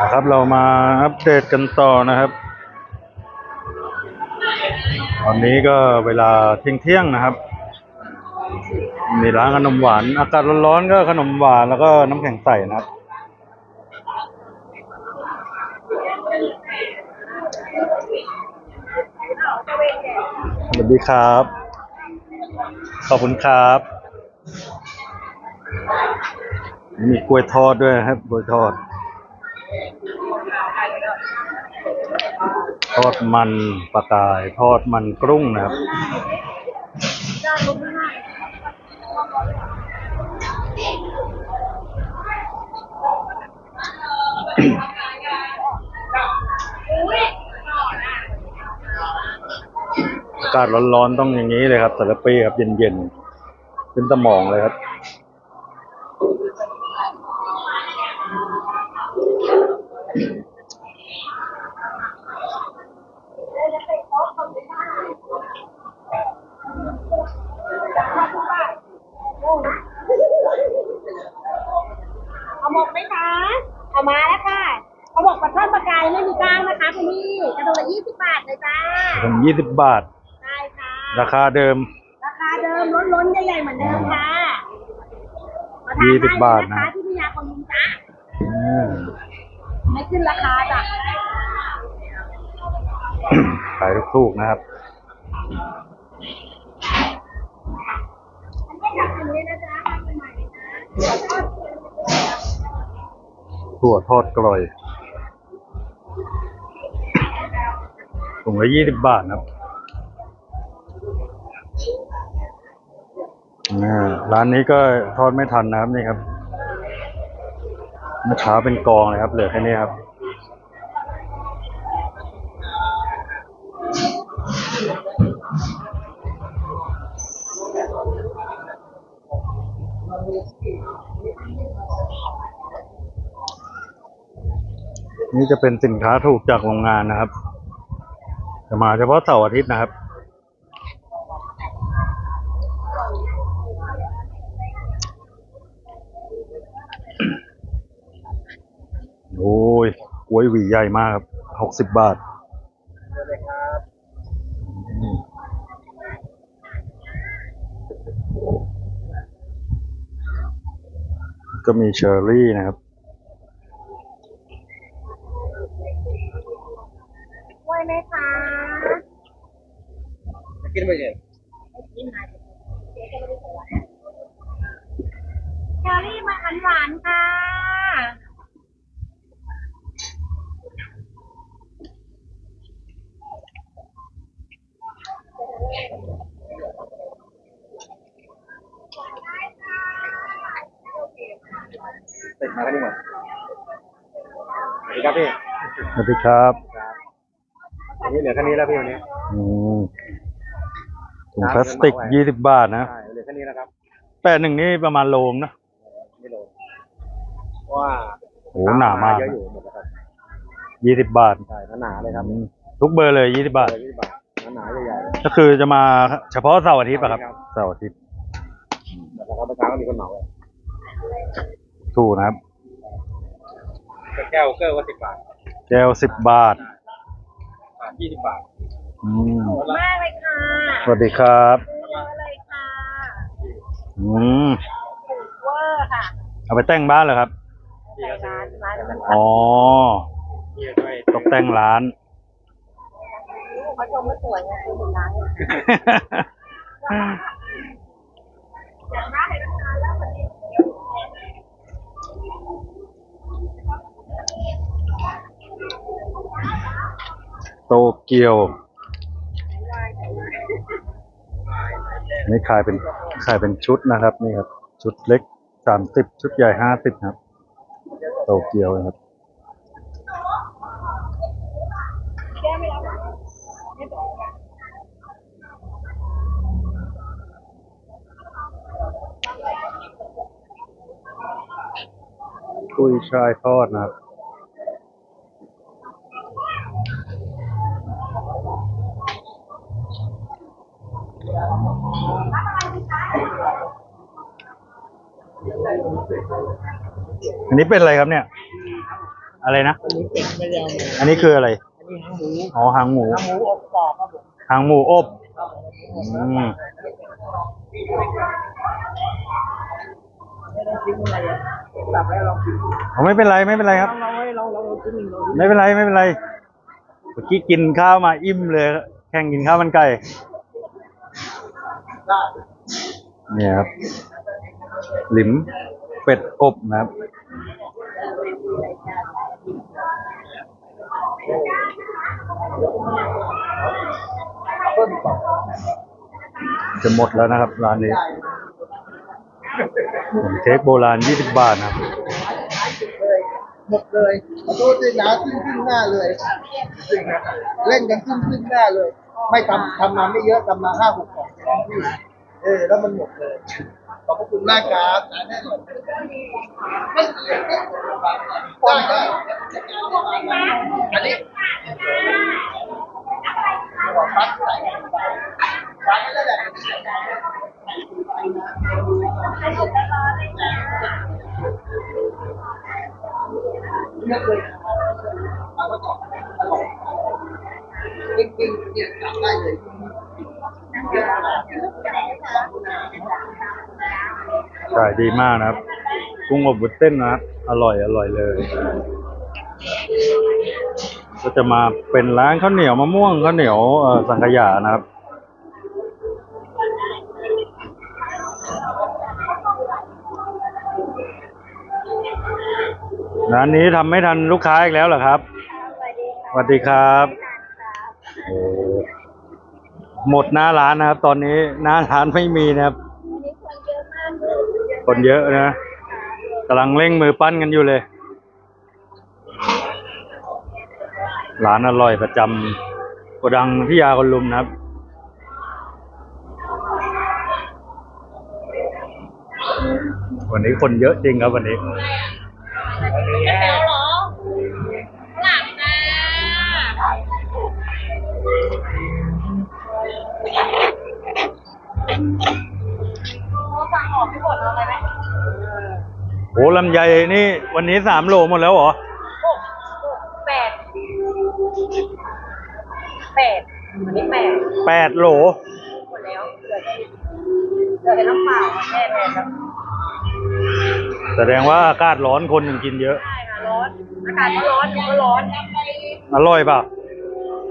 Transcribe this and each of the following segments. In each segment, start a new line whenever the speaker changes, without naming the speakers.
นะครับเรามาอัปเดตกันต่อนะครับ ตอนนี้ก็เวลาเที่ยงเที่ยงๆนะครับ มีร้านขนมหวาน อากาศร้อนๆก็ขนมหวานแล้วก็น้ำแข็งใสนะครับสวัสดีครับ ขอบคุณครับ มีกล้วยทอดด้วยครับกล้วยทอด ทอดมันปลากาย ทอดมันกรุ้งนะครับ อากาศร้อนๆต้องอย่างนี้เลยครับสารปีครับเย็นๆ ขึ้นสมองเลยครับ
เอาหมกไหมคะ เอามาแล้วค่ะ เอาหมกปลาช่อนปลากายไม่มีกล้างนะคะคุณพี่ กระโดดละยี่สิบบาทเลยจ้า
ผมยี่สิบบาท
ได้ค่ะ
ราคาเดิม
ราคาเดิมล้นๆใหญ่ๆเหมือนเดิมค่ะมาทน
ยี่สิบบาท
ได้เลย
นะ
นะคะที่พิยาคนลุงจ้า
อ่า
ไม่ขึ้นราคาจ้ะ
ขายถูกๆนะครับ
อันนี้อยากกินเลยนะจ๊ะทำใหม่ๆนะ
ถั่วทอดกลอย ถุงละยี่สิบบาทนะครับร้านนี้ก็ทอดไม่ทันนะครับนี่ครับเมื่อเช้าเป็นกองเลยครับ เหลือแค่นี้ครับนี่จะเป็นสินค้าถูกจากโรงงานนะครับ จะมาเฉพาะเสาร์อาทิตย์นะครับ โอ้ยกล้วยหวีใหญ่มากครับหกสิบบาทก็มีเชอร์รี่นะครับ
หวานๆค่ะ
ติดมาแค่นี้หมดสวัสดีครับพี่
สวัสดีครับ
วันนี้เหลือแค่นี้แล้วพี่วันนี้
อืมถุงพลาสติกยี่สิบบาทนะ
ใช่เหลือแค่นี้แล้วครับ
แปดหนึ่งนี่ประมาณโลมนะ
ไม่โลเพราะ ว่า
โอ้หนามาก
เยอะอยู่หมดแล้วครับ
ยี่สิบบาท
ใช่หนาๆเลยครับ
อืมทุกเบอร์เลยยี่สิบบาท
เลยยี่สิบบาทหนาๆใหญ่ๆเลย
ก็คือจะมาเฉพาะเสาร์อาทิตย์ป่ะครับ
ครับ
เสาร์อาทิตย์
แล้วก็เมื่อเช้าก็มีคนเหมาเลย
ถูกนะครับ
แก้วเกอร์ว่าสิบบาท
แก้วสิบบาท
ยี่สิบบาท
อืม
มากเลยค่ะ
สวัสดีครับ
ซื้อเยอะเลยค่ะ
อืม
ถูกเวอร์ค่ะ
เอาไปแต่งบ้านเหรอครับ
พี่ก็ซื้อ
ร้านร้านมัน
อ๋อ
พี่ก็ช่วย
ตกแต่งร้าน
เขาชมว่าสวยไงคือหมดร้านเลยอย่างมากเลยนะคะแล้ววันนี้
โตเกียว นี่ขายเป็นขายเป็นชุดนะครับ นี่ครับ ชุดเล็กสามสิบชุดใหญ่ห้าสิบครับ โตเกียวนะครับ
กุ้
ยชายทอดนะครับ อันนี้เป็นอะไรครับเนี่ย อะไรนะ
อันนี้เป็ดไม่ยาวหมู
อันนี้คืออะไร
อันนี้หางหมู
อ๋อหางหมู
หางหมูอบกรอบครับผม
หางหมูอบอืม
ไม่ต้องทิ้งอะไรอะกลับแล้วลองกิน
อ๋อไม่เป็นไรไม่เป็นไรครับ
ลองให้ลองลองกินหนึ่งลอง
ไม่เป็นไรไม่เป็นไรเมื่อกี้กินข้าวมาอิ่มเลย แข่งกินข้าวมันไก่
ได้
เนี่ยครับหลิม เป็ดอบนะครับ จะหมดแล้วนะครับร้านนี้เค้กโบราณ 20 บาทนะครับ
หมดเลยขอโทษด้วยนะขึ้นขึ้นหน้าเลยเล่นกันขึ้นขึ้นหน้าเลย ไม่ทำทำมาไม่เยอะทำมาห้าหกกล่องพี่เออแล้วมันหมดเลย ขอบพระคุณมากครับได้ได้ได้อันนี้ปัดใส่ปัดไม่ได้แหละไม่เคยเอาก็ต่ออร่อยจริงๆเนี่ยจับได้เลย
ขายดีมากนะครับ กุ้งอบวุ้นเส้นนะครับ อร่อยอร่อยเลย ก็จะมาเป็นร้านข้าวเหนียวมะม่วงข้าวเหนียวสังขยานะครับร้านนี้ทำไม่ทันลูกค้าอีกแล้วเหรอครับ สวัสดีครับ หมดหน้าร้านนะครับ ตอนนี้หน้าร้านไม่มีนะครับ คนเยอะนะกำลังเร่งมือปั้นกันอยู่เลยร้านอร่อยประจำโกดังที่ยาคนลุมนะครับ วันนี้คนเยอะจริงครับวันนี้
สั่งออกไม่หมดเอาอะไรไหม
โหลำไยนี่วันนี้สามโลหมดแล้วเหรอ
หกหกแปดแปดอันนี้แปด
แปดโหล
หมดแล้วเหลือแต่เหลือแต่น้ำเปล่าแช่แทนแล้ว
แสดงว่าอากาศร้อนคนยังกินเยอะ
ใช่ค่ะร้อนอากาศก็ร้อนหนูก็ร้อน
อร่อยเปล่ะ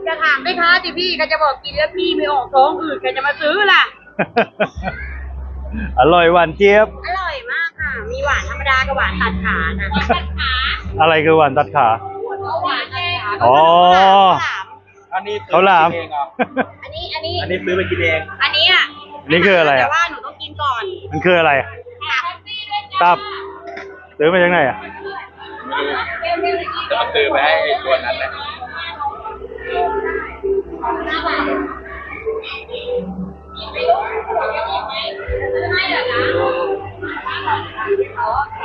จะถามไหมคะที่พี่ก็จะบอกกินแล้วพี่ไม่ออกท้องอืดใครจะมาซื้อล่ะ
อร่อยหวานเจี๊ยบ
อร่อยมากค่ะ มีหวานธรรมดากับหวานตัดขานะตัดขา
อะไรคือหวานตัดขา
หวานตัดขา
อ๋อ
อันนี้
เขาวหลาม
อันนี้อันนี้
อันนี้ซื้อไปกินเอง
อันนี้อะ
นี่คืออะไรอะ
แต่ว่าหนูต้องกินก่อน
มันคืออะไรอะตับซื้อมาจากไหนอะ
จะมาซื้อไปให้ตัวนั้นแหละ
อ
ไม่ดูยังไม่ได้ไม่เลยนะไม่ต้องทำโอเค